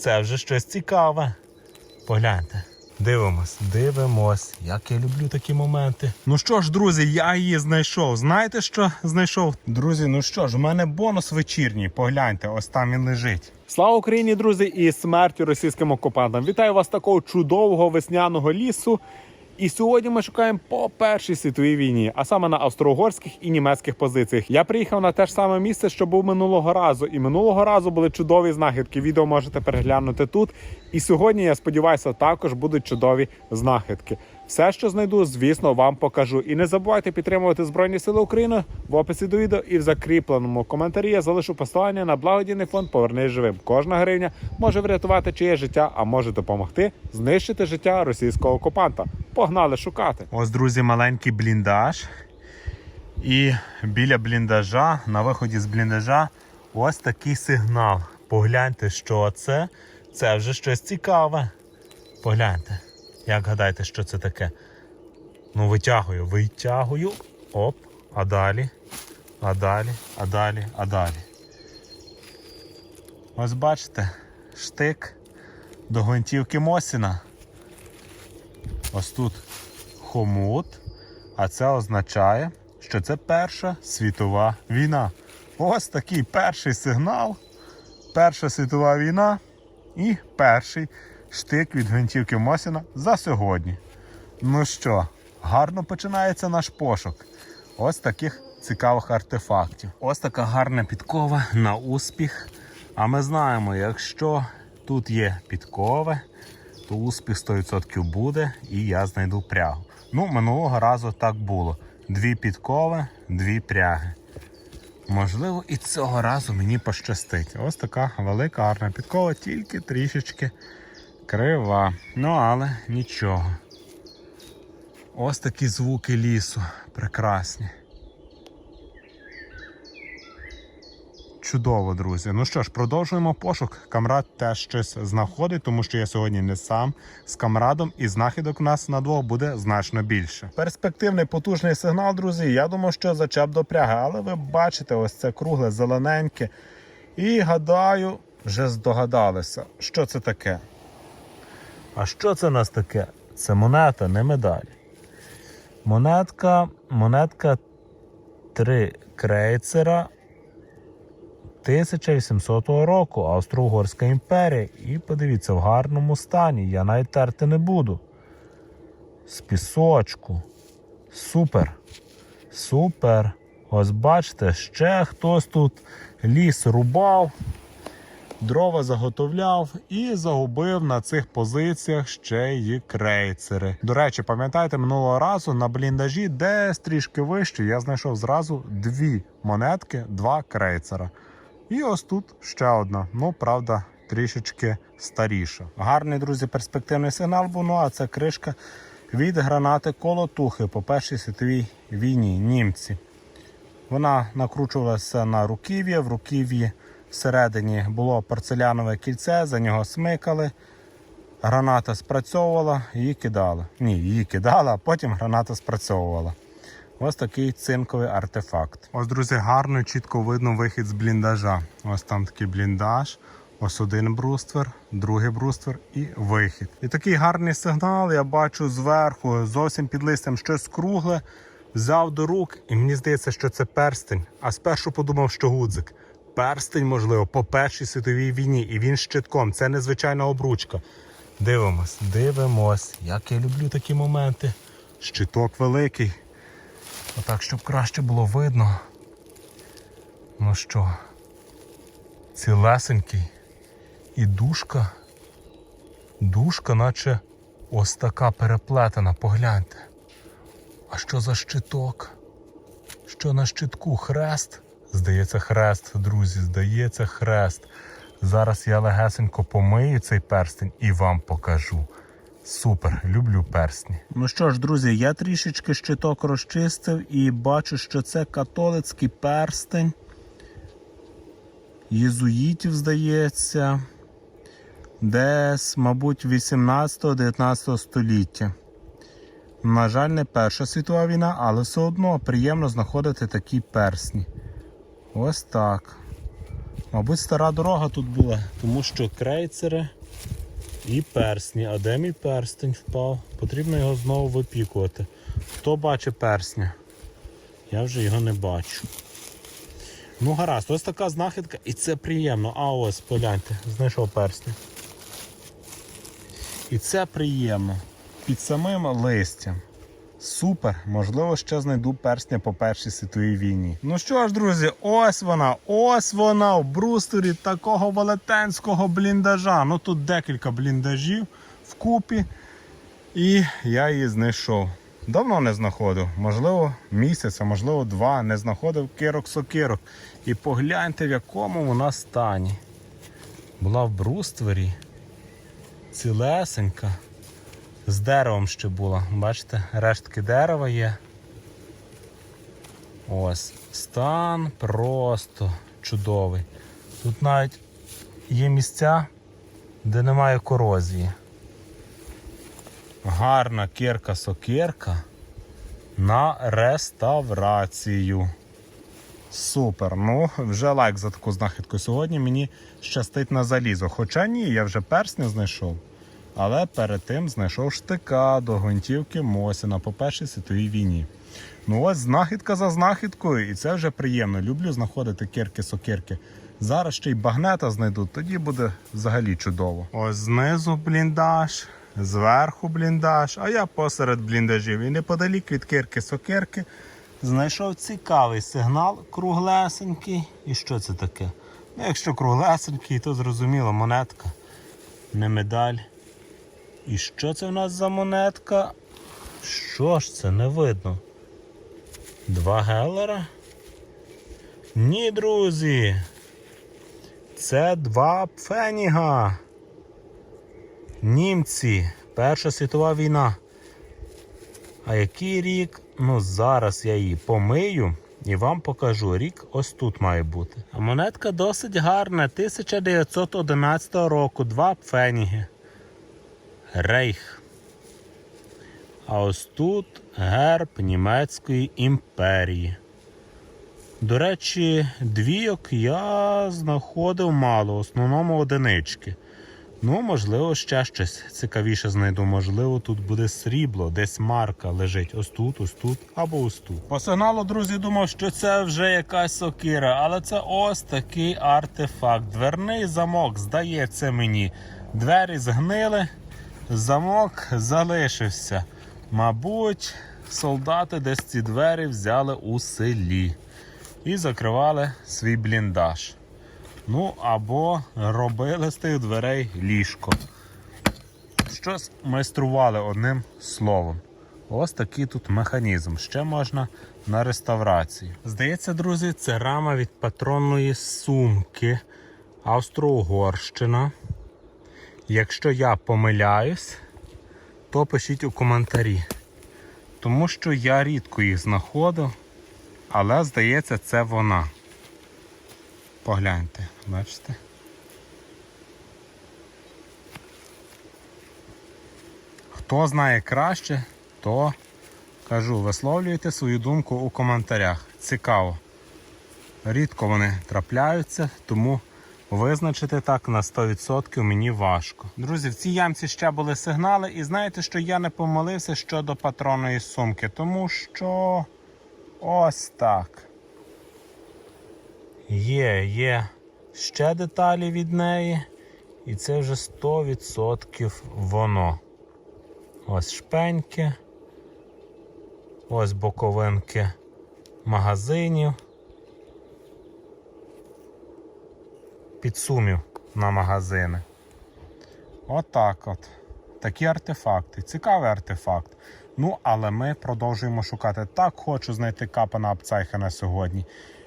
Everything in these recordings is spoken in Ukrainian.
це вже щось цікаве. Погляньте. Дивимось, дивимось. Як я люблю такі моменти. Ну що ж, друзі, я її знайшов. Знаєте, що знайшов? Друзі, ну що ж, у мене бонус вечірній. Погляньте, ось там він лежить. Слава Україні, друзі, і смертю російським окупантам. Вітаю вас такого чудового весняного лісу. І сьогодні ми шукаємо по першій світовій війні, а саме на австро-угорських і німецьких позиціях. Я приїхав на те ж саме місце, що був минулого разу. І минулого разу були чудові знахідки. Відео можете переглянути тут. І сьогодні, я сподіваюся, також будуть чудові знахідки. Все, що знайду, звісно, вам покажу. І не забувайте підтримувати Збройні Сили України в описі до відео і в закріпленому коментарі я залишу посилання на благодійний фонд Повернись живим. Кожна гривня може врятувати чиє життя, а може допомогти знищити життя російського окупанта. Погнали шукати. Ось, друзі, маленький бліндаж. І біля бліндажа, на виході з бліндажа, ось такий сигнал. Погляньте, що це. Це вже щось цікаве. Погляньте. Як гадаєте, що це таке? Ну, витягую, витягую. Оп, а далі, а далі, а далі, а далі. Ось бачите, штик до гвинтівки Мосіна. Ось тут хомут, а це означає, що це Перша світова війна. Ось такий перший сигнал. Перша світова війна і перший штик від гвинтівки Мосіна за сьогодні. Ну що, гарно починається наш пошук. Ось таких цікавих артефактів. Ось така гарна підкова на успіх. А ми знаємо, якщо тут є підкови, то успіх 100% буде і я знайду прягу. Ну, минулого разу так було. Дві підкови, дві пряги. Можливо, і цього разу мені пощастить. Ось така велика гарна підкова, тільки трішечки крива. Ну, але нічого. Ось такі звуки лісу. Прекрасні. Чудово, друзі. Ну що ж, продовжуємо пошук. Камрад теж щось знаходить, тому що я сьогодні не сам з камрадом, і знахідок у нас на двох буде значно більше. Перспективний потужний сигнал, друзі. Я думаю, що зачеп до пряги, але ви бачите, ось це кругле, зелененьке. І гадаю, вже здогадалися, що це таке. А що це у нас таке? Це монета, не медаль. Монетка, монетка 3 крейцера 1800 року Австро-Угорська імперія. І подивіться, в гарному стані. Я навіть терти не буду. З пісочку. Супер. Супер. Ось бачите, ще хтось тут ліс рубав, дрова заготовляв і загубив на цих позиціях ще й крейцери. До речі, пам'ятаєте, минулого разу на бліндажі, десь трішки вище, я знайшов зразу дві монетки, два крейцера. І ось тут ще одна. Ну, правда, трішечки старіша. Гарний, друзі, перспективний сигнал був. Ну а це кришка від гранати колотухи по Першій світовій війні. Німці. Вона накручувалася на руків'я. В руків'ї всередині було порцелянове кільце, за нього смикали. Граната спрацьовувала, її кидали. Ні, її кидали, а потім граната спрацьовувала. Ось такий цинковий артефакт. Ось, друзі, гарно і чітко видно вихід з бліндажа. Ось там такий бліндаж. Ось один бруствер, другий бруствер і вихід. І такий гарний сигнал я бачу зверху, зовсім під листям щось кругле. Взяв до рук, і мені здається, що це перстень. А спершу подумав, що гудзик. Перстень, можливо, по Першій світовій війні, і він щитком. Це незвичайна обручка. Дивимось, дивимось. Як я люблю такі моменти. Щиток великий. Отак, щоб краще було видно. Ну що, цілесенький. І дужка. Дужка, наче ось така переплетена, погляньте. А що за щиток? Що на щитку? Хрест? Здається, хрест, друзі, здається, хрест. Зараз я легесенько помию цей перстень і вам покажу. Супер, люблю персні. Ну що ж, друзі, я трішечки щиток розчистив і бачу, що це католицький перстень. Єзуїтів, здається, десь, мабуть, 18-19 століття. На жаль, не Перша світова війна, але все одно приємно знаходити такі персні. Ось так. Мабуть, стара дорога тут була, тому що крейцери і персні. А де мій перстень впав? Потрібно його знову випікувати. Хто бачить персня? Я вже його не бачу. Ну, гаразд, ось така знахідка, і це приємно. А ось, погляньте, знайшов персня. І це приємно. Під самим листям. Супер! Можливо, ще знайду персня по Першій світовій війні. Ну що ж, друзі, ось вона, ось вона в брустері такого велетенського бліндажа. Ну тут декілька бліндажів вкупі. І я її знайшов. Давно не знаходив, можливо, місяць, а можливо, два. Не знаходив кирок сокирок. І погляньте, в якому вона стані. Була в бруствері, цілесенька. З деревом ще була. Бачите, рештки дерева є. Ось. Стан просто чудовий. Тут навіть є місця, де немає корозії. Гарна кірка-сокирка на реставрацію. Супер. Ну, вже лайк за таку знахідку. Сьогодні мені щастить на залізо. Хоча ні, я вже персня знайшов. Але перед тим знайшов штика до гвинтівки Мосіна по Першій світовій війні. Ну ось знахідка за знахідкою, і це вже приємно. Люблю знаходити кірки-сокирки. Зараз ще й багнета знайду, тоді буде взагалі чудово. Ось знизу бліндаж, зверху бліндаж, а я посеред бліндажів. І неподалік від кирки-сокирки знайшов цікавий сигнал круглесенький. І що це таке? Ну, якщо круглесенький, то зрозуміло, монетка, не медаль. І що це в нас за монетка? Що ж це не видно? Два гелера? Ні, друзі. Це два пфеніга. Німці. Перша світова війна. А який рік? Ну, зараз я її помию і вам покажу. Рік ось тут має бути. А монетка досить гарна. 1911 року. Два пфеніги. Рейх. А ось тут герб Німецької імперії. До речі, двійок я знаходив мало, в основному одинички. Ну, можливо, ще щось цікавіше знайду. Можливо, тут буде срібло, десь марка лежить ось тут, ось тут або ось тут. По сигналу, друзі, думав, що це вже якась сокира, але це ось такий артефакт. Дверний замок, здається мені. Двері згнили, замок залишився. Мабуть, солдати десь ці двері взяли у селі і закривали свій бліндаж. Ну, або робили з тих дверей ліжко. Щось майстрували одним словом. Ось такий тут механізм. Ще можна на реставрацію. Здається, друзі, це рама від патронної сумки Австро-Угорщина. Якщо я помиляюсь, то пишіть у коментарі. Тому що я рідко їх знаходив, але здається, це вона. Погляньте, бачите? Хто знає краще, то кажу, висловлюйте свою думку у коментарях. Цікаво. Рідко вони трапляються, тому визначити так на 100% мені важко. Друзі, в цій ямці ще були сигнали, і знаєте, що я не помилився щодо патронної сумки, тому що ось так. Є, є ще деталі від неї, і це вже 100% воно. Ось шпеньки, ось боковинки магазинів. Підсумів на магазини. Отак от, Такі артефакти. Цікавий артефакт. Ну, але ми продовжуємо шукати. Так хочу знайти капана Апцайхена сьогодні.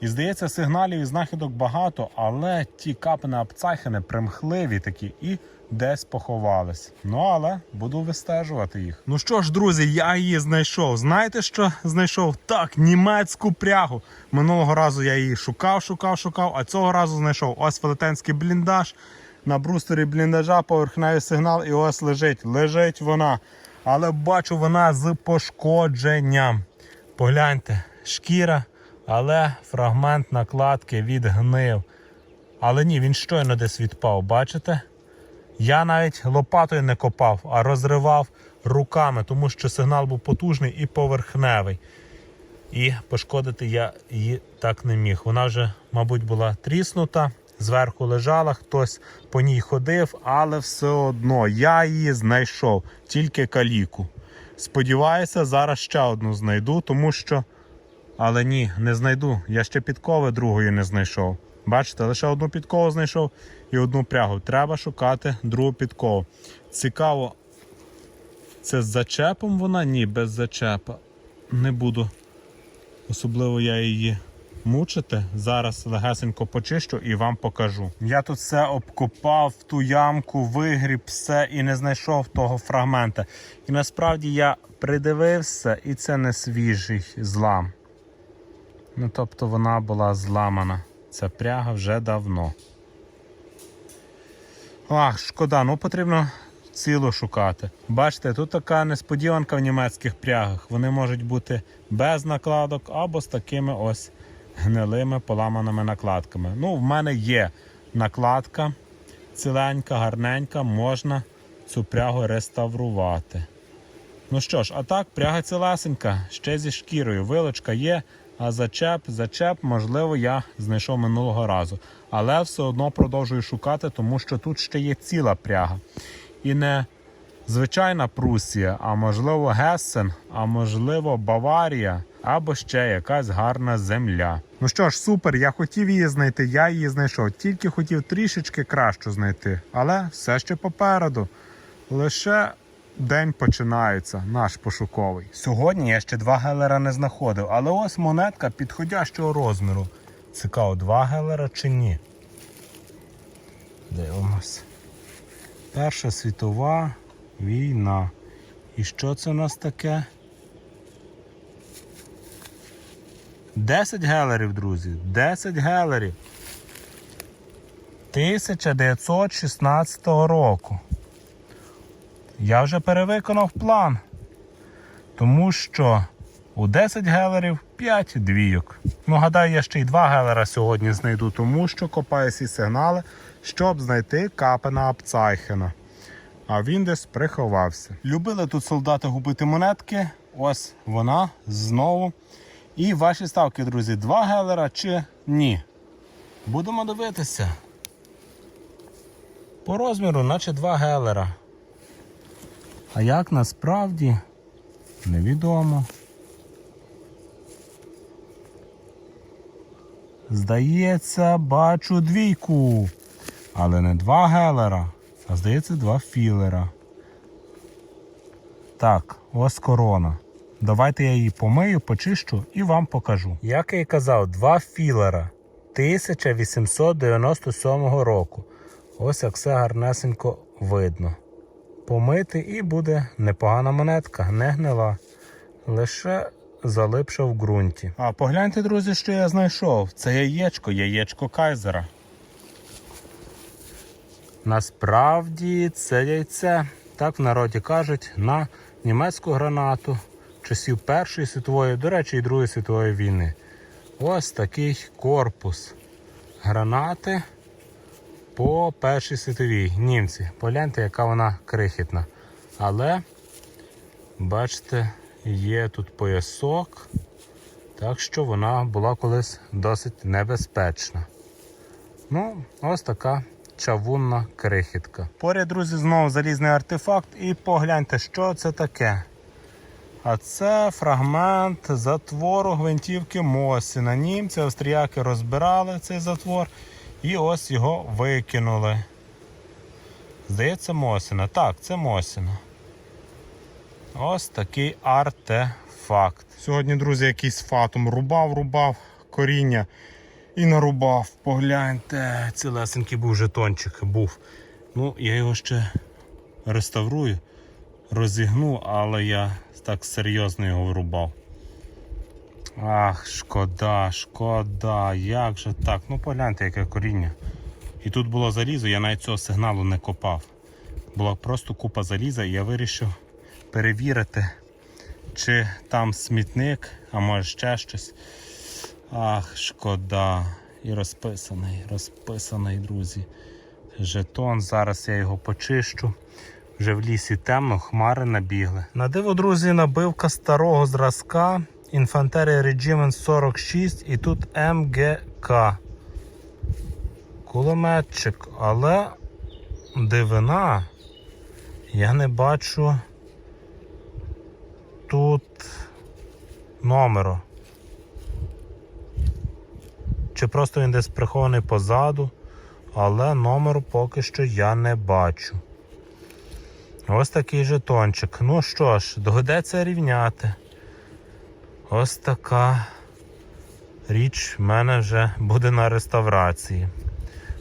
І здається, сигналів і знахідок багато, але ті капани Апцайхени примхливі такі і десь поховались. Ну, але буду вистежувати їх. Ну що ж, друзі, я її знайшов. Знаєте, що знайшов? Так, німецьку прягу. Минулого разу я її шукав, шукав, шукав, а цього разу знайшов ось велетенський бліндаж. На брустері бліндажа поверхневий сигнал, і ось лежить. Лежить вона. Але бачу, вона з пошкодженням. Погляньте, шкіра, але фрагмент накладки відгнив. Але ні, він щойно десь відпав, бачите? Я навіть лопатою не копав, а розривав руками, тому що сигнал був потужний і поверхневий. І пошкодити я її так не міг. Вона вже, мабуть, була тріснута, зверху лежала, хтось по ній ходив, але все одно я її знайшов, тільки каліку. Сподіваюся, зараз ще одну знайду, тому що. Але ні, не знайду. Я ще підкови другої не знайшов. Бачите, лише одну підкову знайшов і одну прягу. Треба шукати другу підкову. Цікаво, це з зачепом вона? Ні, без зачепа. Не буду. Особливо я її мучити. Зараз легесенько почищу і вам покажу. Я тут все обкопав, ту ямку, вигріб, все і не знайшов того фрагмента. І насправді я придивився, і це не свіжий злам. Ну, тобто вона була зламана. Ця пряга вже давно. Ах, шкода, ну потрібно цілу шукати. Бачите, тут така несподіванка в німецьких прягах. Вони можуть бути без накладок або з такими ось гнилими поламаними накладками. Ну, в мене є накладка ціленька, гарненька, можна цю прягу реставрувати. Ну що ж, а так, пряга цілесенька, ще зі шкірою. Вилочка є, а зачеп, зачеп, можливо, я знайшов минулого разу. Але все одно продовжую шукати, тому що тут ще є ціла пряга. І не звичайна Прусія, а можливо Гессен, а можливо Баварія, або ще якась гарна земля. Ну що ж, супер, я хотів її знайти, я її знайшов. Тільки хотів трішечки кращу знайти, але все ще попереду. Лише день починається, наш пошуковий. Сьогодні я ще два гелера не знаходив, але ось монетка підходящого розміру. Цікаво, два гелера чи ні? Дивимось. Перша світова війна. І що це у нас таке? 10 гелерів, друзі. 10 гелерів. 1916 року. Я вже перевиконав план. Тому що у 10 гелерів 5 двійок. Ну, гадаю, я ще й 2 гелера сьогодні знайду, тому що копаю всі сигнали, щоб знайти капена Апцайхена. А він десь приховався. Любили тут солдати губити монетки. Ось вона знову. І ваші ставки, друзі, 2 гелера чи ні. Будемо дивитися. По розміру, наче 2 гелера. А як насправді невідомо. Здається, бачу двійку. Але не два гелера, а здається, два філера. Так, ось корона. Давайте я її помию, почищу і вам покажу. Як я і казав, два філера 1897 року. Ось як все гарнесенько видно. Помити і буде непогана монетка, не гнила. Лише залипша в ґрунті. А погляньте, друзі, що я знайшов. Це яєчко, яєчко кайзера. Насправді це яйце, так в народі кажуть, на німецьку гранату часів Першої світової, до речі, і Другої світової війни. Ось такий корпус гранати по Першій світовій. Німці. Погляньте, яка вона крихітна. Але, бачите, є тут поясок, так що вона була колись досить небезпечна. Ну, ось така чавунна крихітка. Поряд, друзі, знову залізний артефакт, і погляньте, що це таке. А це фрагмент затвору гвинтівки Мосіна. Німці, австріяки розбирали цей затвор і ось його викинули. Здається, Мосіна. Так, це Мосіна. Ось такий артефакт. Сьогодні, друзі, якийсь фатум рубав, рубав коріння і нарубав. Погляньте, цілесенький був жетончик був. Ну, я його ще реставрую, розігну, але я так серйозно його вирубав. Ах, шкода, шкода, як же так? Ну погляньте, яке коріння. І тут було залізо, я навіть цього сигналу не копав. Була просто купа заліза, і я вирішив перевірити, чи там смітник, а може ще щось. Ах, шкода. і розписаний, розписаний, друзі. Жетон. Зараз я його почищу. Вже в лісі темно, хмари набігли. На диво, друзі, набивка старого зразка. Infanteria Regiment 46 і тут МГК. Кулеметчик, але дивина. Я не бачу тут номеру. Чи просто він десь прихований позаду, але номеру поки що я не бачу. Ось такий жетончик. Ну що ж, доведеться рівняти. Ось така річ в мене вже буде на реставрації.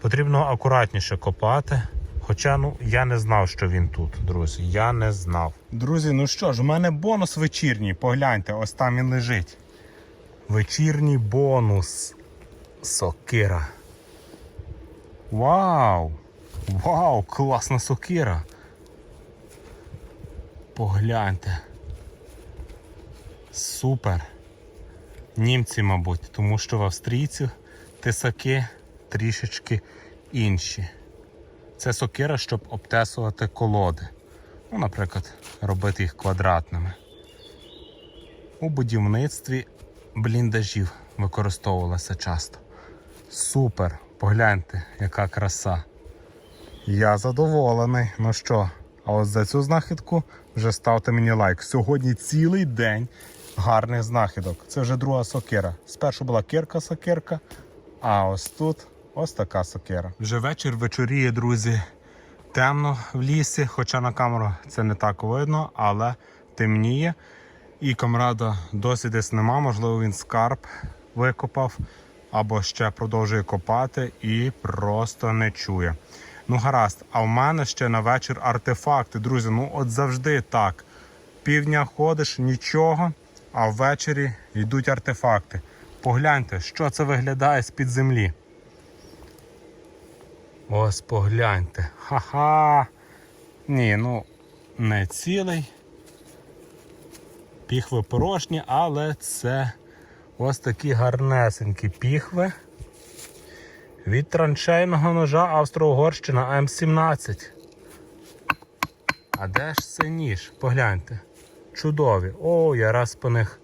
Потрібно акуратніше копати. Хоча ну я не знав, що він тут, друзі. Я не знав. Друзі, ну що ж, у мене бонус вечірній. Погляньте, ось там він лежить. Вечірній бонус. Сокира. Вау! Вау, класна сокира. Погляньте. Супер. Німці, мабуть, тому що в австрійців тисаки трішечки інші. Це сокира, щоб обтесувати колоди. Ну, наприклад, робити їх квадратними. У будівництві бліндажів використовувалася часто. Супер! Погляньте, яка краса. Я задоволений. Ну що, а ось за цю знахідку вже ставте мені лайк. Сьогодні цілий день гарних знахідок. Це вже друга сокира. Спершу була кирка-сокирка, а ось тут ось така сокира. Вже вечір вечоріє, друзі. Темно в лісі, хоча на камеру це не так видно, але темніє. І камрада досі десь нема, можливо, він скарб викопав або ще продовжує копати і просто не чує. Ну, гаразд, а в мене ще на вечір артефакти. Друзі, ну от завжди так. Півдня ходиш, нічого, а ввечері йдуть артефакти. Погляньте, що це виглядає з-під землі. Ось погляньте. Ха-ха. Ні, ну не цілий. Піхви порожні, але це ось такі гарнесенькі піхви від траншейного ножа Австро-Угорщина М17. А де ж це ніж? Погляньте. Чудові. О, я раз по них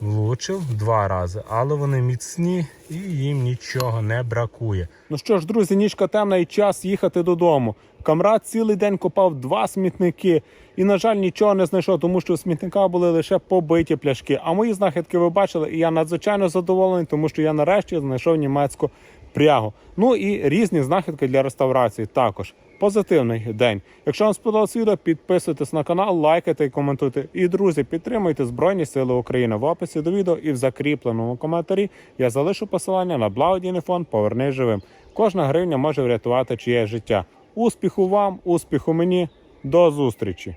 влучив два рази, але вони міцні і їм нічого не бракує. Ну що ж, друзі, нічка темна і час їхати додому. Камрад цілий день копав два смітники і, на жаль, нічого не знайшов, тому що у смітника були лише побиті пляшки. А мої знахідки ви бачили, і я надзвичайно задоволений, тому що я нарешті знайшов німецьку прягу. Ну і різні знахідки для реставрації також. Позитивний день. Якщо вам сподобалось відео, підписуйтесь на канал, лайкайте і коментуйте. І друзі, підтримуйте Збройні Сили України в описі до відео і в закріпленому коментарі я залишу посилання на благодійний фонд Поверни живим. Кожна гривня може врятувати чиє життя. Успіху вам, успіху мені, до зустрічі!